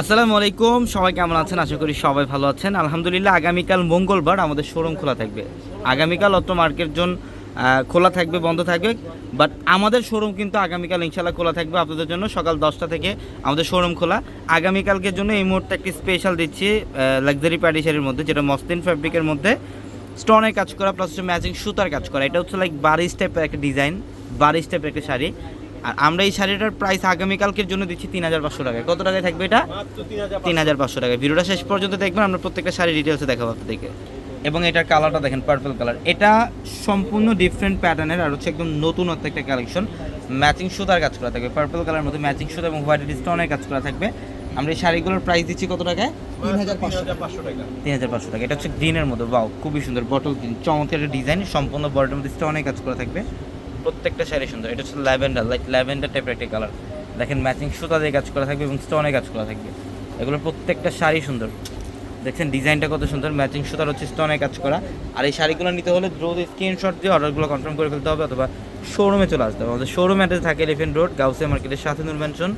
আসসালামু আলাইকুম সবাই কেমন আছেন? আশা করি সবাই ভালো আছেন। আলহামদুলিল্লাহ, আগামীকাল মঙ্গলবার আমাদের শোরুম খোলা থাকবে। আগামীকাল অত মার্কেট জোন খোলা থাকবে, বন্ধ থাকবে। বাট আমাদের শোরুম কিন্তু আগামীকাল ইনশাল্লাহ খোলা থাকবে আপনাদের জন্য। সকাল দশটা থেকে আমাদের শোরুম খোলা। আগামীকালকের জন্য এই মুহূর্তে একটি স্পেশাল দিচ্ছি লাক্সারি প্যাডি শাড়ির মধ্যে, যেটা মসলিন ফ্যাব্রিকের মধ্যে। স্টোনের কাজ করা প্লাস হচ্ছে ম্যাচিং সুতার কাজ করা। এটা হচ্ছে লাইক বারিশ টাইপের একটা ডিজাইন বারিশ টাইপের একটা শাড়ি। আর আমরা এই শাড়িটার প্রাইস আগামীকালকের জন্য দিচ্ছি তিন হাজার পাঁচশো টাকায়। কত টাকায় থাকবে এটা? তিন হাজার পাঁচশো। টাকায়। ভিডিওটা শেষ পর্যন্ত দেখবেন আমরা প্রত্যেকটা শাড়ি ডিটেলসে দেখাবো আপনাদেরকে। এবং এটার কালারটা দেখেন পার্পল কালার এটা সম্পূর্ণ ডিফারেন্ট প্যাটার্নের আর হচ্ছে একদম নতুনত্ব একটা কালেকশন ম্যাচিং সুতার কাজ করা থাকবে পার্পল কালার মধ্যে ম্যাচিং সুতা এবং হোয়াইট স্টোনের কাজ করা থাকবে। আমরা এই শাড়িগুলোর প্রাইস দিচ্ছি কত টাকায়? তিন হাজার পাঁচশো টাকা। তিন হাজার পাঁচশো টাকা। এটা হচ্ছে গ্রিনের মধ্যে। বাও খুবই সুন্দর। বটল গ্রিন চমৎকার ডিজাইন সম্পূর্ণ বটলের মধ্যে স্টোনের কাজ করা থাকবে। প্রত্যেকটা শাড়ি সুন্দর। এটা হচ্ছে ল্যাভেন্ডার লাইক ল্যাভেন্ডার টাইপের একটা কালার দেখেন ম্যাচিং সুতা দিয়ে কাজ করা থাকবে এবং স্টোনে কাজ করা থাকবে। এগুলোর প্রত্যেকটা শাড়ি সুন্দর। দেখছেন ডিজাইনটা কত সুন্দর ম্যাচিং সুতার হচ্ছে স্টোনে কাজ করা। আর এই শাড়িগুলো নিতে হলে দ্রুত স্ক্রিনশট দিয়ে অর্ডারগুলো কনফার্ম করে ফেলতে হবে অথবা শোরুমে চলে আসতে হবে। আমাদের শোরুম অ্যাড্রেস থাকে এলিফেন্ট রোড গাউসিয়া মার্কেটের সাথে নূর ম্যানশন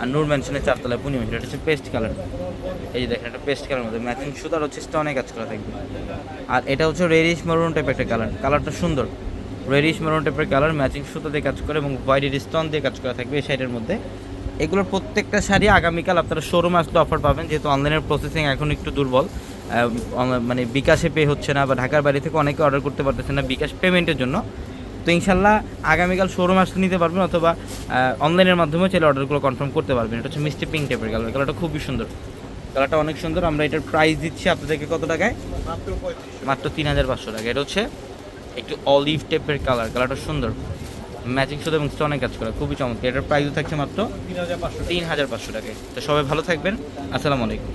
আর নূর ম্যানশনের চারতলায় পূর্ণিমা এটা হচ্ছে পেস্ট কালার এই যে দেখেন, এটা পেস্ট কালার মধ্যে ম্যাচিং সুতার হচ্ছে স্টোনে কাজ করা থাকবে। আর এটা হচ্ছে রেডিশ মারুন টাইপের একটা কালার কালারটা সুন্দর। রেডিশ মারুন টাইপের কালার ম্যাচিং সুতো দিয়ে কাজ করে এবং হোয়াইট স্টোন দিয়ে কাজ করা থাকবে এই শাড়ির মধ্যে। এগুলোর প্রত্যেকটা শাড়ি আগামীকাল আপনারা শোরুমে আসলে অফার পাবেন যেহেতু অনলাইনের প্রসেসিং এখন একটু দুর্বল। মানে বিকাশে পে হচ্ছে না বা ঢাকার বাইরে থেকে অনেকে অর্ডার করতে পারতেছে না বিকাশ পেমেন্টের জন্য। তো ইনশাল্লাহ আগামীকাল শোরুম আসলে নিতে পারবেন অথবা অনলাইনের মাধ্যমে চাইলে অর্ডারগুলো কনফার্ম করতে পারবেন। এটা হচ্ছে মিষ্টি পিঙ্ক টাইপের কালার কালারটা খুবই সুন্দর। কালারটা অনেক সুন্দর আমরা এটার প্রাইস দিচ্ছি আপনাদেরকে কত টাকায়? মাত্র তিন হাজার পাঁচশো টাকা। এটা হচ্ছে একটু অলিভ টাইপের কালার কালারটা সুন্দর। ম্যাচিং শুধু এবং স্টোনে কাজ করা খুবই চমৎকার। এটার প্রাইসও থাকছে মাত্র তিন হাজার পাঁচশো টাকায়। তো সবাই ভালো থাকবেন। আসসালামু আলাইকুম।